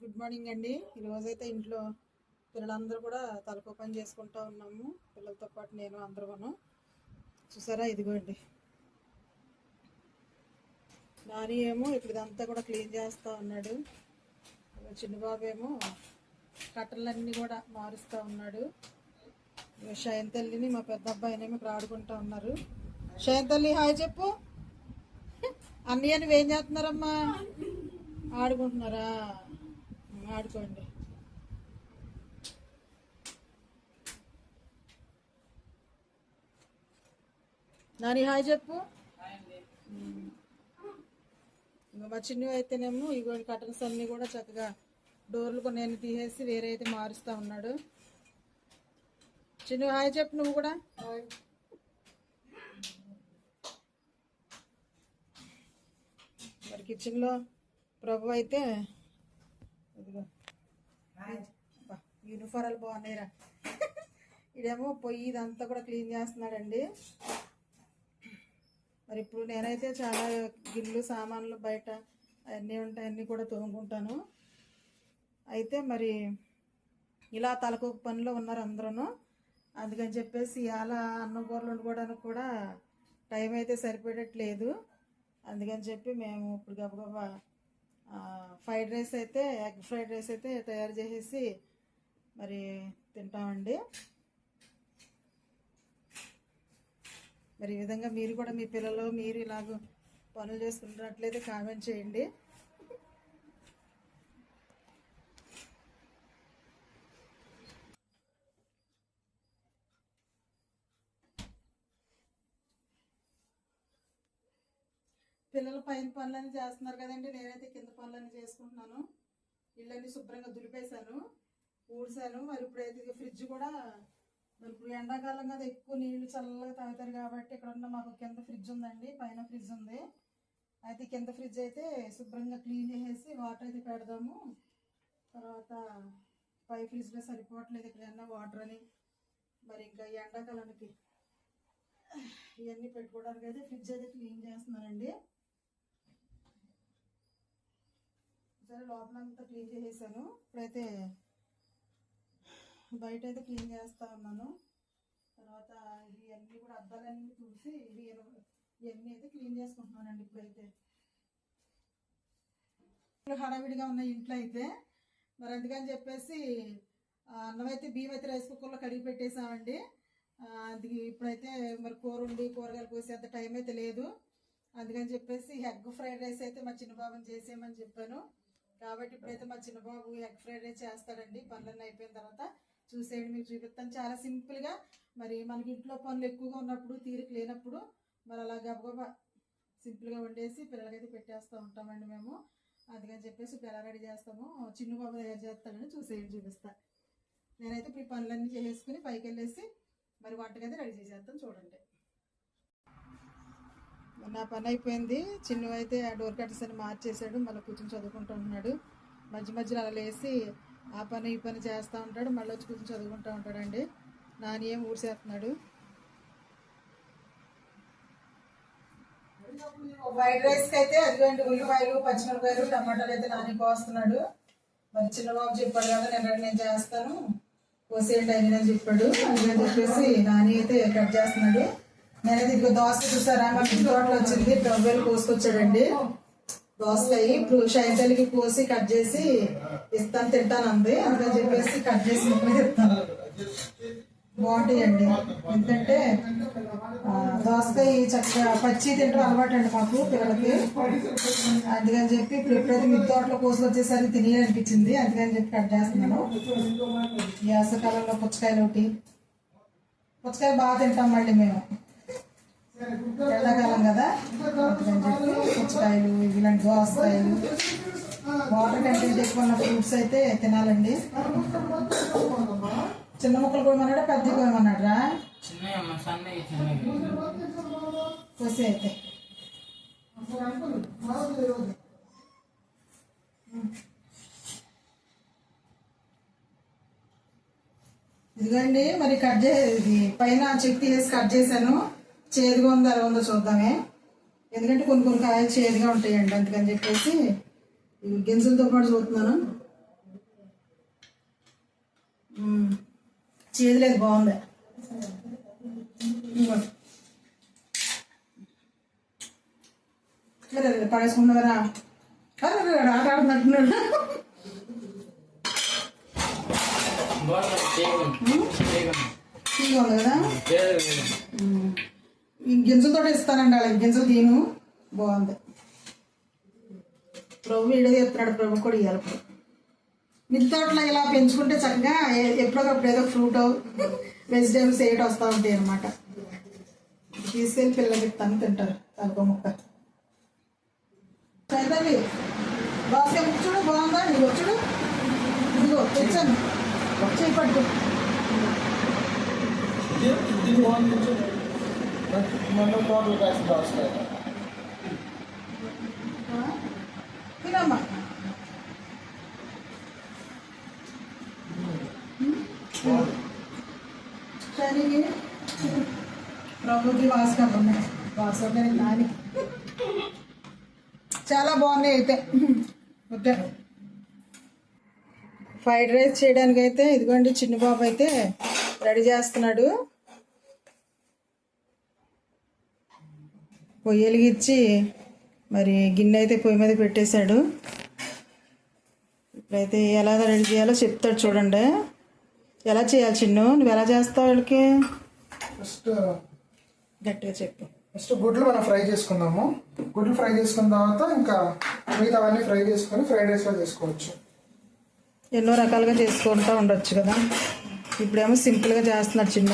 Good morning అండి. ఈరోజైతే ఇంట్లో పిల్లలందరూ కూడా తలకు పని చేసుకుంటూ ఉన్నాము. పిల్లలతో పాటు నేను అందరూను చూసారా? ఇదిగోండి. నాని ఏమో ఇప్పుడు ఇదంతా కూడా క్లీన్ చేస్తూ ఉన్నాడు. చిన్న బాబు ఏమో కట్టలన్నీ కూడా మారుస్తూ ఉన్నాడు. ఇగో తల్లిని మా పెద్ద అబ్బాయినేమో ఇక్కడ ఆడుకుంటూ ఉన్నారు. షైన్ తల్లి హాయ్ చెప్పు. అన్నయ్య ఏం చేస్తున్నారమ్మా? ఆడుకుంటున్నారా? ఆడుకోండి. నాని హాయ్ చెప్పు. ఇంకా మా చిన్న అయితేనేమో ఇగో కటన్స్ అన్నీ కూడా చక్కగా డోర్లు కొన్ని అన్ని తీసేసి వేరే అయితే మారుస్తూ ఉన్నాడు. చిన్న హాయ్ చెప్పు నువ్వు కూడా. మరి కిచెన్లో ప్రభు అయితే ఇదిగో. అబ్బా, యూనిఫారాలు బాగున్నాయిరా. ఇదేమో పొయ్యి ఇదంతా కూడా క్లీన్ చేస్తున్నాడండి. మరి ఇప్పుడు నేనైతే చాలా గిల్లు సామాన్లు బయట అన్నీ ఉంటాయి అన్నీ కూడా తోముకుంటాను. అయితే మరి ఇలా తలకు పనిలో ఉన్నారు అందరూ అందుకని చెప్పేసి అలా అన్నం కూరలు వండుకోవడానికి కూడా టైం అయితే సరిపడట్లేదు అందుకని చెప్పి మేము ఇప్పుడు గబగబా ఫ్రైడ్ రైస్ అయితే ఎగ్ ఫ్రైడ్ రైస్ అయితే తయారు చేసేసి మరి తింటామండి. మరి ఈ విధంగా మీరు కూడా మీ పిల్లలు మీరు ఇలాగ పనులు చేసుకుంటున్నట్లయితే కామెంట్ చేయండి. పిల్లలు పైన పనులన్నీ చేస్తున్నారు కదండి. నేనైతే కింద పనులన్నీ చేసుకుంటున్నాను. ఇళ్ళన్నీ శుభ్రంగా దులిపేశాను. ఊడ్చాను. మరి ఇప్పుడైతే ఫ్రిడ్జ్ కూడా మరి ఇప్పుడు ఎండాకాలం కదా ఎక్కువ నీళ్ళు చల్లగా తాగుతారు కాబట్టి ఇక్కడ ఉన్న మాకు కింద ఫ్రిడ్జ్ ఉందండి. పైన ఫ్రిడ్జ్ ఉంది. అయితే కింద ఫ్రిడ్జ్ అయితే శుభ్రంగా క్లీన్ చేసేసి వాటర్ అయితే పెడదాము. తర్వాత పై ఫ్రిడ్జ్లో సరిపోవట్లేదు ఇక్కడ వాటర్ అని. మరి ఇంకా ఎండాకాలానికి ఇవన్నీ పెట్టుకోవడానికి అయితే ఫ్రిడ్జ్ అయితే క్లీన్ చేస్తున్నానండి సరే లోపలంతా క్లీన్ చేసేసాను. ఇప్పుడైతే బయట అయితే క్లీన్ చేస్తా ఉన్నాను. తర్వాత ఇవన్నీ కూడా అద్దాలన్నీ తుడిసి ఇవి ఇవన్నీ అయితే క్లీన్ చేసుకుంటున్నానండి ఇప్పుడైతే. ఇప్పుడు హడావిడిగా ఉన్న ఇంట్లో అయితే మరి అందుకని చెప్పేసి అన్నం అయితే బియ్యం అయితే రైస్ కుక్కర్లో కడిగి పెట్టేసామండి. అది ఇప్పుడైతే మరి కూర ఉండి కూరగాయలు కోసేంత టైం అయితే లేదు. అందుకని చెప్పేసి ఎగ్ ఫ్రైడ్ రైస్ అయితే మా చిన్న బాబుని చేసేయమని చెప్పాను. కాబట్టి ఇప్పుడైతే మా చిన్న బాబు ఎగ్ ఫ్రైడ్ రైస్ చేస్తాడండి. పనులన్నీ అయిపోయిన తర్వాత చూసేయండి మీకు చూపిస్తాను చాలా సింపుల్గా మరి మనకి ఇంట్లో పనులు ఎక్కువగా ఉన్నప్పుడు తీరిక లేనప్పుడు మరి అలా గబగబా సింపుల్గా వండేసి పిల్లలకైతే పెట్టేస్తూ ఉంటామండి మేము. అందుకని చెప్పేసి ఇప్పుడు ఎలా రెడీ చేస్తాము చిన్న బాబు తయారు చేస్తాడని చూసేయండి చూపిస్తా. నేనైతే ఇప్పుడు ఈ పనులన్నీ చేసేసుకుని పైకి వెళ్ళేసి మరి వంటకైతే రెడీ చేసేస్తాను చూడండి. నా పని అయిపోయింది. చిన్న అయితే ఆ డోర్ కట్టర్స్ అని మార్చేశాడు. మళ్ళీ కూర్చొని చదువుకుంటూ ఉన్నాడు. మధ్య మధ్యలో అలా లేసి ఆ పని ఈ పని చేస్తూ ఉంటాడు. మళ్ళీ వచ్చి కూర్చొని చదువుకుంటూ ఉంటాడండి. నాని ఏం ఊరిసేస్తున్నాడు? వైట్ రైస్కి అయితే అదిగోండి ఉల్లిపాయలు పచ్చిమిరపాయలు టమాటాలు అయితే నాని కోస్తున్నాడు. మరి చిన్నబాబు చెప్పాడు కదా నేను నేను చేస్తాను. కోసేయండి అయినా చెప్పాడు. అందుకని చెప్పేసి నాని అయితే కట్ చేస్తున్నాడు. నేనైతే ఇప్పుడు దోస చూసారా? మా ఇంటి తోటలో వచ్చింది. డబ్బులు కోసుకొచ్చాడండి. దోసకాయ ఇప్పుడు షైతలికి కోసి కట్ చేసి ఇస్తాను తింటాను అంది. అందుకని చెప్పేసి కట్ చేసి ముక్కలు ఇస్తాను బాగుంటాయండి. ఎందుకంటే దోసకాయ చక్కగా పచ్చి తింటాం అలవాటు అండి మాకు పిల్లలకి. అందుకని చెప్పి ఇప్పుడు ఎప్పుడైతే మీ తోటలో కోసుకు వచ్చేసరికి తినేయాలనిపించింది. అందుకని చెప్పి కట్ చేస్తున్నాను. ఈ వేసవకాలంలో పుచ్చకాయలు ఒకటి. పుచ్చకాయ బాగా తింటాం మళ్ళీ మేము. ఎండాకాలం కదా. అందుకని చెప్పి పుచ్చకాయలు ఇలాంటి దోసకాయలు. వాటర్ కంటెంట్ ఎక్కువ ఉన్న ఫ్రూట్స్ అయితే తినాలండి. చిన్న ముక్కలు కోయమన్నాడా పెద్ద చిన్నవి కోసి అయితే. ఇదిగోండి మరి కట్ చే ఇది పైన చెక్ తీసి కట్ చేశాను. చేదుగా ఉందో అలా ఉందో చూద్దామే. ఎందుకంటే కొన్ని కొన్ని కాయలు చేదుగా ఉంటాయండి అందుకని చెప్పేసి గింజలతో పాటు చూస్తున్నాను. చేదులేదు బాగుంది. పడేసుకున్నారా? ఆట ఆడుతున్నట్టున్నాడు. ఉంది కదా? ఈ గింజలతో ఇస్తానండి అలా. గింజలు తీను బాగుంది. ప్రభు వీడియో చెప్తున్నాడు. ప్రభు కూడా ఇవ్వాలి ఇప్పుడు. తోటలో ఇలా పెంచుకుంటే చక్కగా ఏ- ఏదో ఫ్రూట్ వెజిటేబుల్స్ ఏటి వస్తూ ఉంటాయి అనమాట తీసుకెళ్ళి పిల్లలకి తను తింటారు. తలకో ముక్క చైతన్య బాస్కెట్ చూడు బాగుందా? నీకు వచ్చుడు ఇదిగో తెచ్చాను. వచ్చి పట్టు తినమ్మా శనికి ప్రభుకి వాస్కప్ ఉన్నాయి వాస్కప్ నాని చాలా బాగున్నాయి అయితే. వద్దాను ఫ్రైడ్ రైస్ చేయడానికి అయితే ఇదిగోండి చిన్న బాబు అయితే రెడీ చేస్తున్నాడు. పొయ్యి వెలిగించి మరి గిన్నె అయితే పొయ్యి మీద పెట్టేశాడు. ఇప్పుడైతే ఎలా రెడీ చేయాలో చెప్తాడు చూడండి. ఎలా చేయాలి చిన్ను? నువ్వు ఎలా చేస్తావు వీళ్ళకి? ఫస్ట్ గట్టిగా చెప్పు. ఫస్ట్ గుడ్లు మనం ఫ్రై చేసుకుందాము. గుడ్లు ఫ్రై చేసుకున్న తర్వాత ఇంకా మిగతావన్నీ ఫ్రై చేసుకొని ఫ్రైడ్ రైస్లో చేసుకోవచ్చు. ఎన్నో రకాలుగా చేసుకుంటూ ఉండొచ్చు కదా. ఇప్పుడేమో సింపుల్గా చేస్తున్నాడు చిన్న.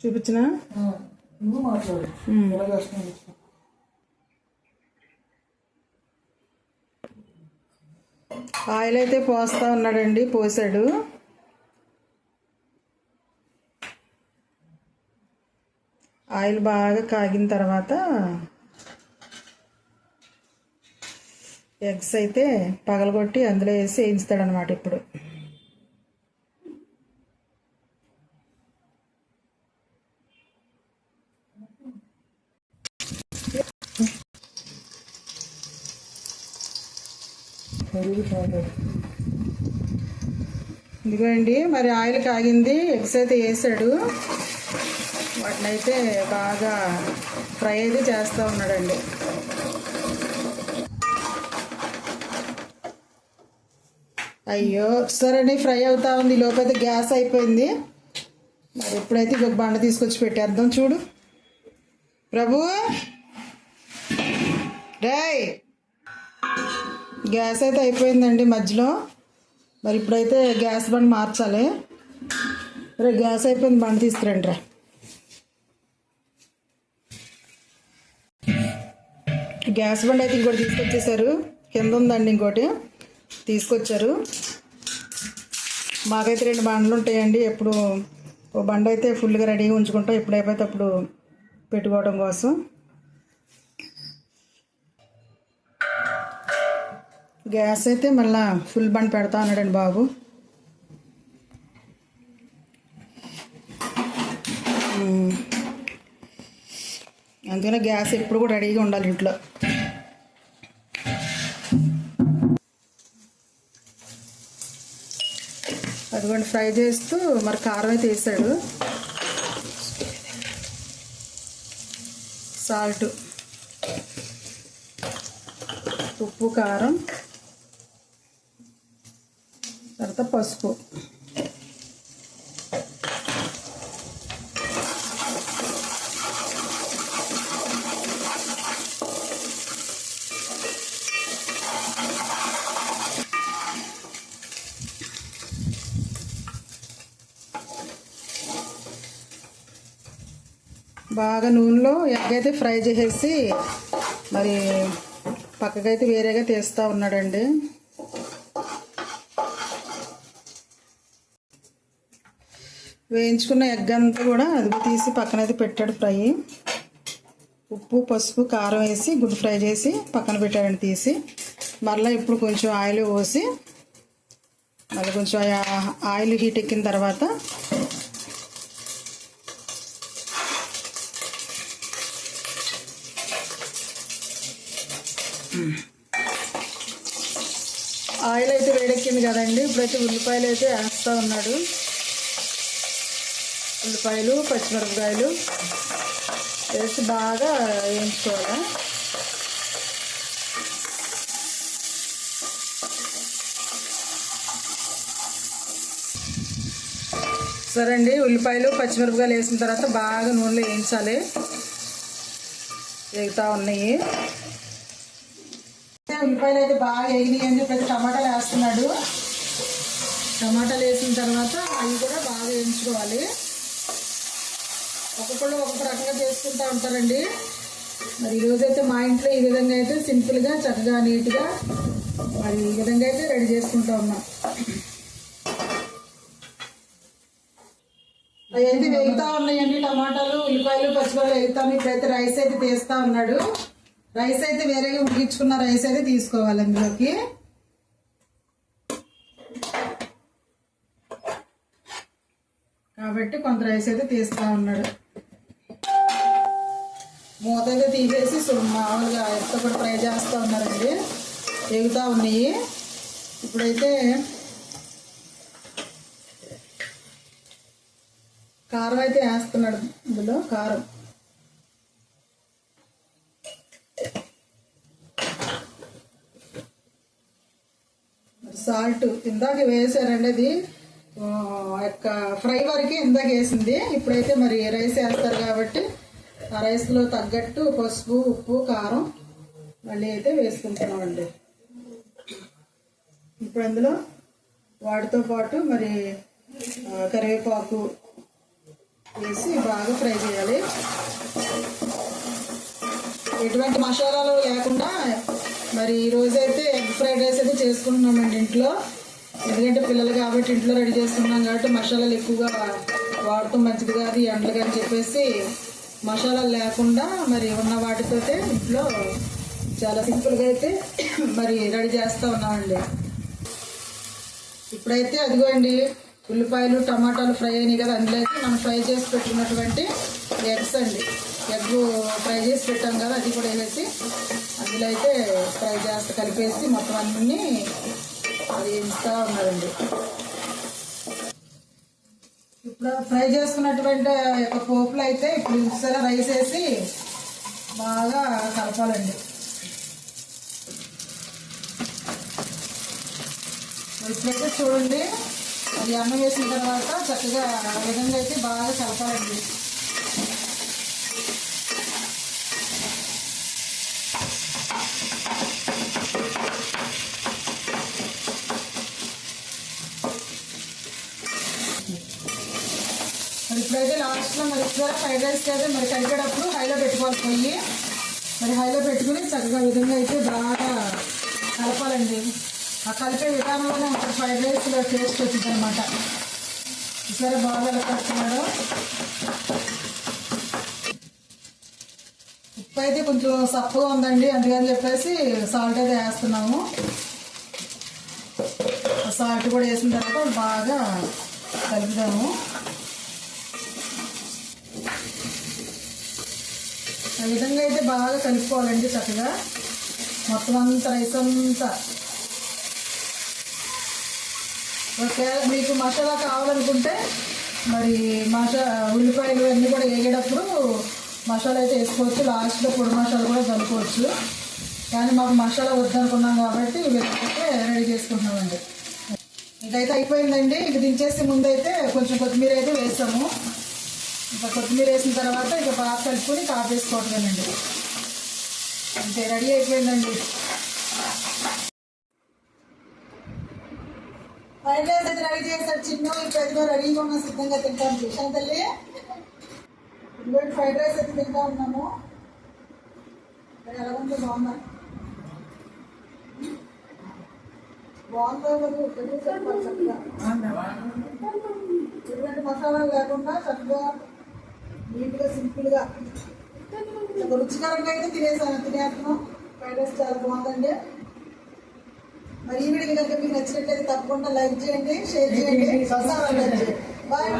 చూపించినా? నువ్వు మాట్లాడు. ఆయిల్ అయితే పోస్తా ఉన్నాడండి పోసాడు. ఆయిల్ బాగా కాగిన తర్వాత ఎగ్స్ అయితే పగలగొట్టి అందులో వేసి వేయిస్తాడనమాట ఇప్పుడు. మరీ ఇదిగోండి మరి ఆయిల్ కాగింది ఎగ్స్ అయితే వేసాడు. వాటిని అయితే బాగా ఫ్రై అయితే చేస్తూ ఉన్నాడండి. అయ్యో సరే ఫ్రై అవుతా ఉంది. లోపల లోపైతే గ్యాస్ అయిపోయింది. మరి ఎప్పుడైతే ఒక బండ తీసుకొచ్చి పెట్టేద్దాం చూడు. ప్రభు! రేయ్! గ్యాస్ అయితే అయిపోయిందండి మధ్యలో. మరి ఇప్పుడైతే గ్యాస్ బండ్ మార్చాలి. రే గ్యాస్ అయిపోయింది బండ్ తీసుకురండి రా. గ్యాస్ బండ్ అయితే ఇంకోటి తీసుకొచ్చేసారు. కింద ఉందండి ఇంకోటి. తీసుకొచ్చారు. మాకైతే రెండు బండ్లు ఉంటాయండి. ఎప్పుడు ఓ బండ అయితే ఫుల్గా రెడీగా ఉంచుకుంటాం. ఎప్పుడు అయిపోతే అప్పుడు పెట్టుకోవడం కోసం. గ్యాస్ అయితే మళ్ళా ఫుల్ బండ్ పెడతా ఉన్నాడండి బాబు. అందుకనే గ్యాస్ ఎప్పుడు కూడా రెడీగా ఉండాలి ఇంట్లో. అదిగోండి ఫ్రై చేస్తూ మరి కారం అయితే వేసాడు. సాల్ట్ ఉప్పు కారం. పసుపు. బాగా నూనెలో ఎగ్ అయితే ఫ్రై చేసేసి మరి పక్కకైతే వేరేగా తీస్తూ ఉన్నాడండి. వేయించుకున్న ఎగ్ అంతా కూడా అది తీసి పక్కనైతే పెట్టాడు ఫ్రై. ఉప్పు పసుపు కారం వేసి గుడ్ ఫ్రై చేసి పక్కన పెట్టాడండి తీసి. మళ్ళీ ఇప్పుడు కొంచెం ఆయిల్ పోసి మళ్ళీ కొంచెం ఆయిల్ హీట్ ఎక్కిన తర్వాత ఆయిల్ అయితే వేడెక్కింది కదండి. ఇప్పుడైతే ఉల్లిపాయలు అయితే వేస్తూ ఉన్నాడు. ఉల్లిపాయలు పచ్చిమిరపకాయలు వేసి బాగా వేయించుకోవాలి. సరే అండి ఉల్లిపాయలు పచ్చిమిరపకాయలు వేసిన తర్వాత బాగా నూనెలో వేయించాలి. వేగుతూ ఉన్నాయి. ఉల్లిపాయలు అయితే బాగా వేగినాయి అని చెప్పేసి టమాటాలు వేస్తున్నాడు. టమాటాలు వేసిన తర్వాత అవి కూడా బాగా వేయించుకోవాలి. ఒక్కొక్కళ్ళు ఒక్కొక్క రకంగా చేసుకుంటూ ఉంటారండి. మరి ఈరోజు అయితే మా ఇంట్లో ఈ విధంగా అయితే సింపుల్గా చక్కగా నీట్గా మరి ఈ విధంగా అయితే రెడీ చేసుకుంటా ఉన్నాం. అవన్నీ వేగుతా ఉన్నాయండి టమాటాలు ఉల్లిపాయలు పచ్చిపాయలు వేగుతాను ఇప్పుడైతే రైస్ అయితే తీస్తా ఉన్నాడు. రైస్ అయితే వేరేగా ఉడికించుకున్న రైస్ అయితే తీసుకోవాలి అందులోకి. కాబట్టి కొంత రైస్ అయితే తీస్తా ఉన్నాడు. మూత అయితే తీసేసి మామూలుగా ఎంత కూడా ఫ్రై చేస్తూ ఉన్నారండి. వేగుతా ఉన్నాయి. ఇప్పుడైతే కారం అయితే వేస్తున్నాడు ఇందులో కారం. సాల్ట్ ఇందాక వేసారండి అది. యొక్క ఫ్రై వరకు ఇందాక వేసింది. ఇప్పుడైతే మరి రైస్ వేస్తారు కాబట్టి ఆ రైస్లో తగ్గట్టు పసుపు ఉప్పు కారం మళ్ళీ అయితే వేసుకుంటున్నామండి. ఇప్పుడు అందులో వాటితో పాటు మరి కరివేపాకు వేసి బాగా ఫ్రై చేయాలి. ఎటువంటి మసాలాలు లేకుండా మరి ఈరోజైతే ఎగ్ ఫ్రైడ్ రైస్ అయితే చేసుకుంటున్నామండి ఇంట్లో. ఎందుకంటే పిల్లలు కాబట్టి ఇంట్లో రెడీ చేస్తున్నాం కాబట్టి మసాలాలు ఎక్కువగా వాడటం మంచిది కాదు ఎండలు అని చెప్పేసి మసాలాలు లేకుండా మరి ఉన్న వాటితోటే ఇంట్లో చాలా సింపుల్గా అయితే మరి రెడీ చేస్తూ ఉన్నామండి. ఇప్పుడైతే అదిగోండి ఉల్లిపాయలు టమాటాలు ఫ్రై అయినాయి కదా అందులో అయితే మనం ఫ్రై చేసి పెట్టుకున్నటువంటి ఎగ్స్ అండి. ఎగ్ ఫ్రై చేసి పెట్టాం కదా అది కూడా వేసి అందులో అయితే ఫ్రై చేస్తా కలిపేసి మొత్తం అన్నీ అది వేస్తూ ఉన్నారండి ఇప్పుడు ఫ్రై చేసుకున్నటువంటి యొక్క పోపులు అయితే ఇప్పుడు ఇంతసారి రైస్ వేసి బాగా కలపాలండి. ఇప్పుడైతే చూడండి అది అన్నం వేసిన తర్వాత చక్కగా ఆ విధంగా అయితే బాగా కలపాలండి. ఇప్పుడైతే లాస్ట్లో మరి ఇక్కడ ఫ్రైడ్ రైస్ అయితే మరి కలిపేటప్పుడు హైలో పెట్టుకోవాలి పోయి. మరి హైలో పెట్టుకుని చక్కగా విధంగా అయితే బాగా కలపాలండి. ఆ కలిపే విధానంలోనే మనకి ఫ్రైడ్ రైస్లో టేస్ట్ వచ్చింది అనమాట ఈసారి బాగా ఎలా కలుపుతున్నాడు ఉప్పు అయితే కొంచెం సప్పుగా ఉందండి అందుకని చెప్పేసి సాల్ట్ అయితే వేస్తున్నాము. సాల్ట్ కూడా వేసిన తర్వాత బాగా కలుపుదాము. ఆ విధంగా అయితే బాగా కలుపుకోవాలండి చక్కగా. మొత్తం అంత రైస్ అంతా. ఒకవేళ మీకు మసాలా కావాలనుకుంటే మరి మసా ఉల్లిపాయలు అన్నీ కూడా వేగేటప్పుడు మసాలా అయితే వేసుకోవచ్చు. లాస్ట్లో పొడి మసాలా కూడా కలుపుకోవచ్చు కానీ మాకు మసాలా వద్దనుకున్నాం కాబట్టి ఇవైతే రెడీ చేసుకుంటున్నామండి. ఇదైతే అయిపోయిందండి. ఇది దించేసి ముందైతే కొంచెం కొత్తిమీర అయితే వేసాము. ఇంకా కొత్తిమీర వేసిన తర్వాత ఇక బాగా కలుపుకొని కాపేసుకోవటమేనండి. అంతే రెడీ అయిపోయిందండి. ఫ్రైడ్ రైస్ అయితే రెడీ చేశాడు చిన్న ఇప్పుడు ఎదుగో రెడీగా ఉన్న సిద్ధంగా తింటాం చూసాను తల్లి. ఇదిగో ఫ్రైడ్ రైస్ అయితే తింటా ఉన్నాము. ఎలా ఉందో బాగుందా? బాగుందో చక్కగా మసాలా లేకుండా చక్కగా నీట్గా సింపుల్గా. రుచికరంగా అయితే తినేసాను. తినేస్తున్నాం ఫ్రైడ్ రైస్ చాలా బాగుందండి. మరి ఈ వీడియో కనుక మీకు నచ్చినట్లయితే తప్పకుండా లైక్ చేయండి షేర్ చేయండి. బాయ్